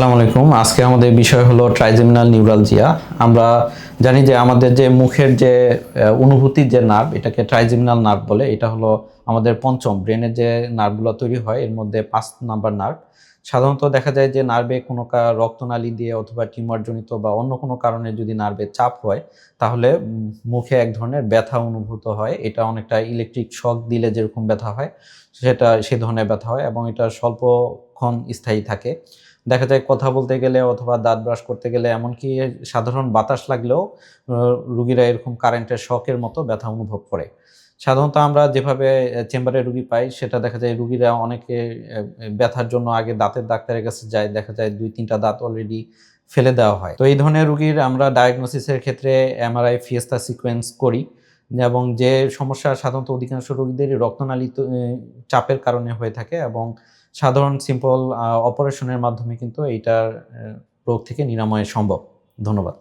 আসসালামু আলাইকুম। আজকে আমাদের বিষয় হলো ট্রাইজেমিনাল নিউরালজিয়া। আমরা জানি যে আমাদের যে মুখের যে অনুভূতির যে নার্ভ, এটাকে ট্রাইজেমিনাল নার্ভ বলে। এটা হলো আমাদের পঞ্চম। ব্রেনের যে নার্ভগুলো তৈরি হয়, এর মধ্যে পাঁচ নাম্বার নার্ভ। সাধারণত দেখা যায় যে নার্ভে কোনো রক্তনালী দিয়ে অথবা টিউমারজনিত বা অন্য কোনো কারণে যদি নার্ভে চাপ হয়, তাহলে মুখে এক ধরনের ব্যথা অনুভূত হয়। এটা অনেকটা ইলেকট্রিক শক দিলে যেরকম ব্যথা হয়, সেটা, সে ধরনের ব্যথা হয় এবং এটা স্বল্পক্ষণ স্থায়ী থাকে। দেখা যায় কথা বলতে গেলে অথবা দাঁত ব্রাশ করতে গেলে এমনকি সাধারণ বাতাস লাগলেও রুগীরা এরকম কারেন্টের শকের মতো ব্যথা অনুভব করে। সাধারণত আমরা যেভাবে চেম্বারে রুগী পাই, সেটা দেখা যায় রুগীরা অনেকে ব্যথার জন্য আগে দাঁতের ডাক্তারের কাছে যায়, দেখা যায় দুই, তিনটা দাঁত অলরেডি ফেলে দেওয়া হয়। তো এই ধরনের রুগীর আমরা ডায়াগনোসিসের ক্ষেত্রে এমআরআই ফিয়েস্তা সিকোয়েন্স করি এবং যে সমস্যা সাধারণত অধিকাংশ রোগীদেরই রক্তনালী চাপের কারণে হয়ে থাকে এবং সাধারণ সিম্পল অপারেশনের মাধ্যমে কিন্তু এইটার রোগ থেকে নিরাময় সম্ভব। ধন্যবাদ।